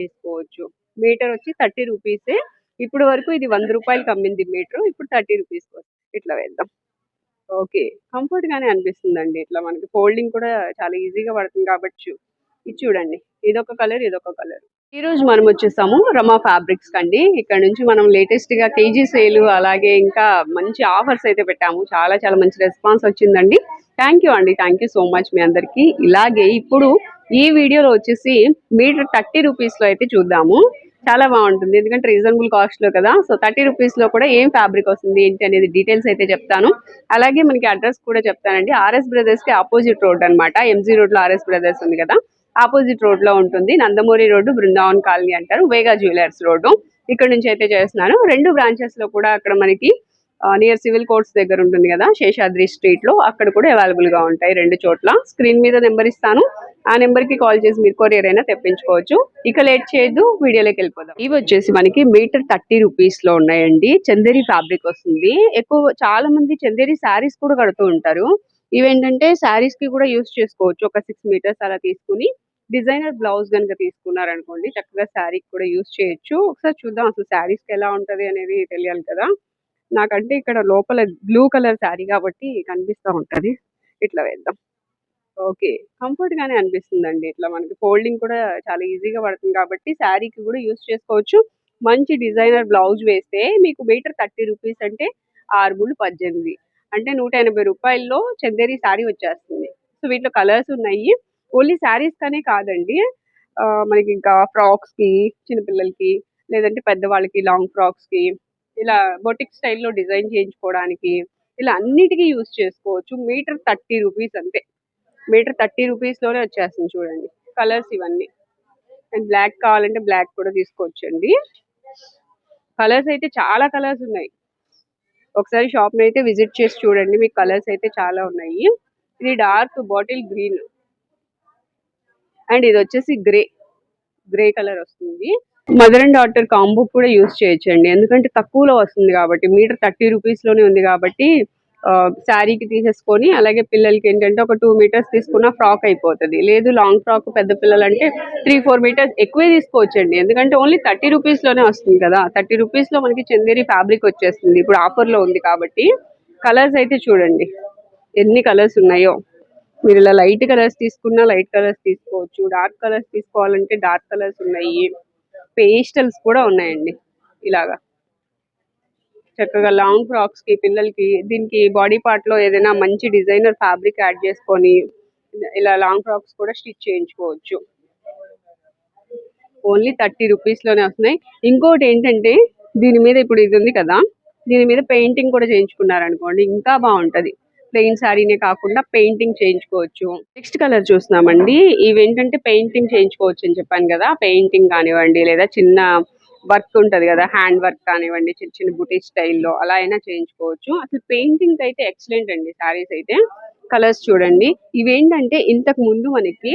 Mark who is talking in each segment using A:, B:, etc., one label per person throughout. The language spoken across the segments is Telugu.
A: తీసుకోవచ్చు. మీటర్ వచ్చి థర్టీ రూపీసే. ఇప్పుడు వరకు ఇది వంద రూపాయలకి అమ్మింది మీటర్. ఇప్పుడు థర్టీ రూపీస్ ఇట్లా వేద్దాం. ఓకే. కంఫర్ట్ గానే అనిపిస్తుందండి. ఇట్లా మనకి ఫోల్డింగ్ కూడా చాలా ఈజీగా పడుతుంది కాబట్టి ఇది చూడండి. ఇదొక కలర్ ఇదొక కలర్. ఈ రోజు మనం వచ్చేసాము రమా ఫ్యాబ్రిక్స్ కండి. ఇక్కడ నుంచి మనం లేటెస్ట్గా కేజీ సేల్ అలాగే ఇంకా మంచి ఆఫర్స్ అయితే పెట్టాము. చాలా చాలా మంచి రెస్పాన్స్ వచ్చిందండి. థ్యాంక్ యూ అండి. థ్యాంక్ యూ సో మచ్ మీ అందరికి. ఇలాగే ఇప్పుడు ఈ వీడియోలో వచ్చేసి మీటర్ థర్టీ రూపీస్లో అయితే చూద్దాము. చాలా బాగుంటుంది. ఎందుకంటే రీజనబుల్ కాస్ట్లో కదా. సో థర్టీ రూపీస్లో కూడా ఏం ఫ్యాబ్రిక్ వస్తుంది ఏంటి అనేది డీటెయిల్స్ అయితే చెప్తాను. అలాగే మనకి అడ్రస్ కూడా చెప్తానండి. ఆర్ఎస్ బ్రదర్స్కి ఆపోజిట్ రోడ్ అన్నమాట. ఎంజీ రోడ్లో ఆర్ఎస్ బ్రదర్స్ ఉంది కదా. ఆపోజిట్ రోడ్లో ఉంటుంది. నందమూరి రోడ్డు బృందావన్ కాలనీ అంటారు. Vega jewellers road. ఇక్కడ నుంచి అయితే చేస్తున్నాను. రెండు బ్రాంచెస్లో కూడా అక్కడ మనకి నియర్ సివిల్ కోర్ట్స్ దగ్గర ఉంటుంది కదా శేషాద్రి స్ట్రీట్లో. అక్కడ కూడా అవైలబుల్గా ఉంటాయి రెండు చోట్ల. స్క్రీన్ మీద నెంబర్ ఇస్తాను. ఆ నెంబర్కి కాల్ చేసి మీరు కొరియర్ అయినా తెప్పించుకోవచ్చు. ఇక లేట్ చేయొద్దు. వీడియోలోకి వెళ్ళిపోదాం. ఇవి వచ్చేసి మనకి మీటర్ థర్టీ రూపీస్లో ఉన్నాయండి. చందేరి ఫ్యాబ్రిక్ వస్తుంది. ఎక్కువ చాలా మంది చందేరి శారీస్ కూడా కడుతూ ఉంటారు. ఇవేంటంటే శారీస్కి కూడా యూస్ చేసుకోవచ్చు. ఒక సిక్స్ మీటర్స్ అలా తీసుకుని డిజైనర్ బ్లౌజ్ కనుక తీసుకున్నారనుకోండి చక్కగా శారీకి కూడా యూస్ చేయొచ్చు. ఒకసారి చూద్దాం అసలు శారీస్కి ఎలా ఉంటది అనేది తెలియాలి కదా. నాకంటే ఇక్కడ లోపల బ్లూ కలర్ శారీ కాబట్టి కనిపిస్తా ఉంటది. ఇట్లా వేద్దాం. ఓకే. కంఫర్ట్ గానే అనిపిస్తుందండి. ఇట్లా మనకి ఫోల్డింగ్ కూడా చాలా ఈజీగా పడుతుంది కాబట్టి శారీకి కూడా యూస్ చేసుకోవచ్చు. మంచి డిజైనర్ బ్లౌజ్ వేస్తే మీకు మీటర్ థర్టీ రూపీస్ అంటే ఆరు మూడు పద్దెనిమిది. అంటే నూట ఎనభై రూపాయల్లో చందేరి శారీ వచ్చేస్తుంది. సో వీటిలో కలర్స్ ఉన్నాయి. ఓన్లీ శారీస్ కానీ కాదండి. మనకి ఇంకా ఫ్రాక్స్కి చిన్నపిల్లలకి లేదంటే పెద్దవాళ్ళకి లాంగ్ ఫ్రాక్స్కి ఇలా బొటిక్ స్టైల్లో డిజైన్ చేయించుకోవడానికి ఇలా అన్నిటికీ యూస్ చేసుకోవచ్చు. మీటర్ థర్టీ రూపీస్ అంతే. మీటర్ థర్టీ రూపీస్లోనే వచ్చేస్తుంది చూడండి. కలర్స్ ఇవన్నీ. అండ్ బ్లాక్ కావాలంటే బ్లాక్ కూడా తీసుకోవచ్చండి. కలర్స్ అయితే చాలా కలర్స్ ఉన్నాయి. ఒకసారి షాప్ని అయితే విజిట్ చేసి చూడండి. మీకు కలర్స్ అయితే చాలా ఉన్నాయి. ఇది డార్క్ బాటిల్ గ్రీన్. అండ్ ఇది వచ్చేసి గ్రే గ్రే కలర్ వస్తుంది. మదర్ అండ్ డాటర్ కాంబో కూడా యూస్ చేయొచ్చండి. ఎందుకంటే తక్కువలో వస్తుంది కాబట్టి మీటర్ థర్టీ రూపీస్లోనే ఉంది కాబట్టి శారీకి తీసేసుకొని అలాగే పిల్లలకి ఏంటంటే ఒక టూ మీటర్స్ తీసుకున్న ఫ్రాక్ అయిపోతుంది. లేదు లాంగ్ ఫ్రాక్ పెద్ద పిల్లలు అంటే త్రీ ఫోర్ మీటర్స్ ఎక్కువే తీసుకోవచ్చండి. ఎందుకంటే ఓన్లీ థర్టీ రూపీస్లోనే వస్తుంది కదా. థర్టీ రూపీస్లో మనకి చందేరి ఫ్యాబ్రిక్ వచ్చేస్తుంది. ఇప్పుడు ఆఫర్లో ఉంది కాబట్టి. కలర్స్ అయితే చూడండి. ఎన్ని కలర్స్ ఉన్నాయో. మీరు ఇలా లైట్ కలర్స్ తీసుకున్నా లైట్ కలర్స్ తీసుకోవచ్చు. డార్క్ కలర్స్ తీసుకోవాలంటే డార్క్ కలర్స్ ఉన్నాయి. పేస్టల్స్ కూడా ఉన్నాయండి. ఇలాగా. చక్కగా లాంగ్ ఫ్రాక్స్కి పిల్లలకి దీనికి బాడీ పార్ట్లో ఏదైనా మంచి డిజైనర్ ఫ్యాబ్రిక్ యాడ్ చేసుకొని ఇలా లాంగ్ ఫ్రాక్స్ కూడా స్టిచ్ చేయించుకోవచ్చు. ఓన్లీ థర్టీ రూపీస్లోనే వస్తున్నాయి. ఇంకోటి ఏంటంటే దీని మీద ఇప్పుడు ఇది ఉంది కదా దీని మీద పెయింటింగ్ కూడా చేయించుకున్నారనుకోండి ఇంకా బాగుంటది. ప్లెయిన్ శారీనే కాకుండా పెయింటింగ్ చేయించుకోవచ్చు. నెక్స్ట్ కలర్ చూస్తున్నామండి. ఇవి ఏంటంటే పెయింటింగ్ చేయించుకోవచ్చు అని చెప్పాను కదా పెయింటింగ్ కానివ్వండి లేదా చిన్న వర్క్ ఉంటది కదా హ్యాండ్ వర్క్ కానివ్వండి చిన్న చిన్న బుటీ స్టైల్లో అలా అయినా చేయించుకోవచ్చు. అసలు పెయింటింగ్ అయితే ఎక్సలెంట్ అండి శారీస్ అయితే. కలర్స్ చూడండి. ఇవేంటంటే ఇంతకు ముందు మనకి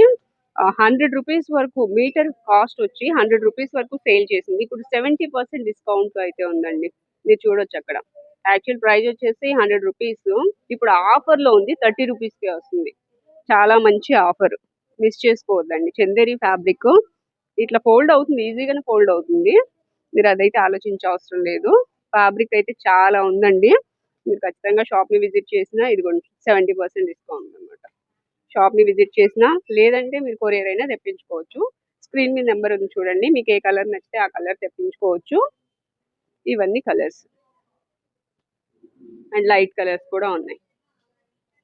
A: హండ్రెడ్ రూపీస్ వరకు మీటర్ కాస్ట్ వచ్చి హండ్రెడ్ రూపీస్ వరకు సేల్ చేసింది. ఇప్పుడు సెవెంటీ పర్సెంట్ డిస్కౌంట్ అయితే ఉందండి. మీరు చూడొచ్చు అక్కడ. యాక్చువల్ ప్రైస్ వచ్చేసి హండ్రెడ్ రూపీస్. ఇప్పుడు ఆఫర్లో ఉంది థర్టీ రూపీస్ కే వస్తుంది. చాలా మంచి ఆఫర్. మిస్ చేసుకోవద్దండి. చందేరి ఫ్యాబ్రిక్. ఇట్లా ఫోల్డ్ అవుతుంది ఈజీగానే ఫోల్డ్ అవుతుంది. మీరు అదైతే ఆలోచించే అవసరం లేదు. ఫ్యాబ్రిక్ అయితే చాలా ఉందండి. మీరు ఖచ్చితంగా షాప్ని విజిట్ చేసినా ఇదిగోండి సెవెంటీ పర్సెంట్ డిస్కౌంట్ అనమాట షాప్ని విజిట్ చేసినా లేదంటే మీరు కొరియర్ అయినా తెప్పించుకోవచ్చు. స్క్రీన్ మీద నెంబర్ ఉంది చూడండి మీకు ఏ కలర్ నచ్చితే ఆ కలర్ తెప్పించుకోవచ్చు. ఇవన్నీ కలర్స్ అండ్ లైట్ కలర్స్ కూడా ఉన్నాయి.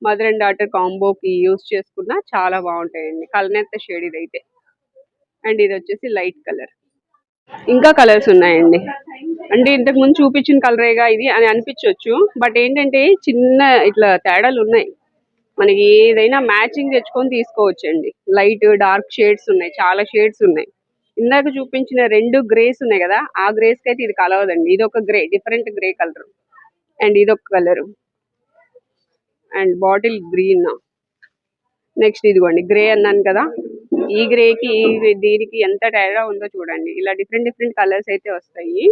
A: మదర్ అండ్ డాటర్ కాంబోకి యూస్ చేసుకున్నా చాలా బాగుంటాయండి. కలనెత్త షేడ్ ఇదైతే. అండ్ ఇది వచ్చేసి లైట్ కలర్ ఇంకా కలర్స్ ఉన్నాయండి. అంటే ఇంతకు ముందు చూపించిన కలరేగా ఇది అని అనిపించవచ్చు బట్ ఏంటంటే చిన్న ఇట్లా తేడాలు ఉన్నాయి. మనకి ఏదైనా మ్యాచింగ్ తెచ్చుకొని తీసుకోవచ్చండి. లైట్ డార్క్ షేడ్స్ ఉన్నాయి. చాలా షేడ్స్ ఉన్నాయి. ఇందాక చూపించిన రెండు గ్రేస్ ఉన్నాయి కదా ఆ గ్రేస్కి అయితే ఇది కలవదండి ఇది ఒక grey different grey colour and ఇది ఒక colour and bottle green next ఇదిగోండి గ్రే అన్నాను కదా. ఈ గ్రేకి ఈ దీనికి ఎంత తేడా ఉందో చూడండి. ఇలా డిఫరెంట్ డిఫరెంట్ కలర్స్ అయితే వస్తాయి.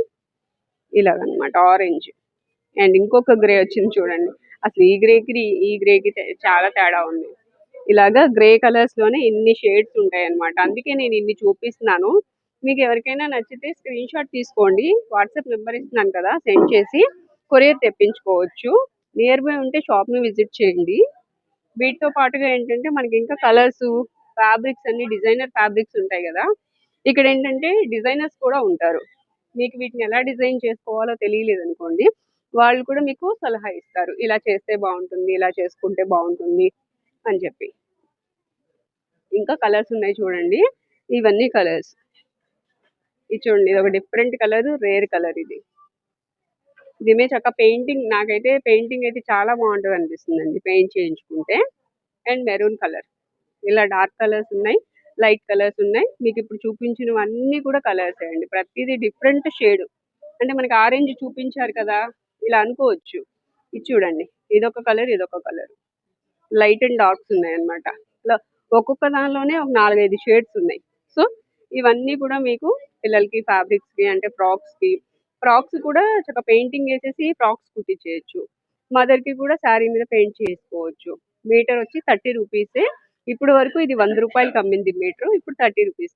A: ఇలాగనమాట ఆరెంజ్ అండ్ ఇంకొక గ్రే వచ్చింది చూడండి. అసలు ఈ గ్రేకి ఈ గ్రేకి చాలా తేడా ఉంది. ఇలాగా గ్రే కలర్స్లోనే ఇన్ని షేడ్స్ ఉంటాయి అన్నమాట అందుకే నేను ఇన్ని చూపిస్తున్నాను. మీకు ఎవరికైనా నచ్చితే స్క్రీన్ షాట్ తీసుకోండి. వాట్సాప్ నెంబర్ ఇస్తున్నాను కదా సెండ్ చేసి కొరియర్ తెప్పించుకోవచ్చు. నియర్ బై ఉంటే షాప్ని విజిట్ చేయండి. వీటితో పాటుగా ఏంటంటే మనకి ఇంకా కలర్స్ ఫ్యాబ్రిక్స్ అన్ని డిజైనర్ ఫ్యాబ్రిక్స్ ఉంటాయి కదా. ఇక్కడ ఏంటంటే డిజైనర్స్ కూడా ఉంటారు. మీకు వీటిని ఎలా డిజైన్ చేసుకోవాలో తెలియలేదు అనుకోండి వాళ్ళు కూడా మీకు సలహా ఇస్తారు. ఇలా చేస్తే బాగుంటుంది ఇలా చేసుకుంటే బాగుంటుంది అని చెప్పి. ఇంకా కలర్స్ ఉన్నాయి చూడండి. ఇవన్నీ కలర్స్. ఇది చూడండి ఇది ఒక డిఫరెంట్ కలర్ రేర్ కలర్ ఇది. దీని చక్క పెయింటింగ్ నాకైతే పెయింటింగ్ అయితే చాలా బాగుంటుంది అనిపిస్తుంది అండి పెయింట్ చేయించుకుంటే. And maroon colour. ఇలా డార్క్ కలర్స్ ఉన్నాయి లైట్ కలర్స్ ఉన్నాయి. మీకు ఇప్పుడు చూపించినవన్నీ కూడా కలర్స్ అండి. ప్రతిదీ డిఫరెంట్ షేడ్. అంటే మనకి ఆరెంజ్ చూపించారు కదా ఇలా అనుకోవచ్చు. ఇది చూడండి. ఇదొక కలర్ ఇదొక కలర్. లైట్ అండ్ డార్క్స్ ఉన్నాయి అన్నమాట ఇలా ఒక్కొక్క దానిలోనే ఒక నాలుగైదు షేడ్స్ ఉన్నాయి. సో ఇవన్నీ కూడా మీకు పిల్లలకి ఫ్యాబ్రిక్స్కి అంటే ఫ్రాక్స్కి ఫ్రాక్స్ కూడా చక్కగా పెయింటింగ్ వేసేసి ఫ్రాక్స్ కుట్టించేయచ్చు. మదర్కి కూడా శారీ మీద పెయింట్ చేసుకోవచ్చు. మీటర్ వచ్చి థర్టీ రూపీసే ఇప్పుడు వరకు ఇది వంద రూపాయలకి అమ్మింది మీటర్ ఇప్పుడు థర్టీ రూపీస్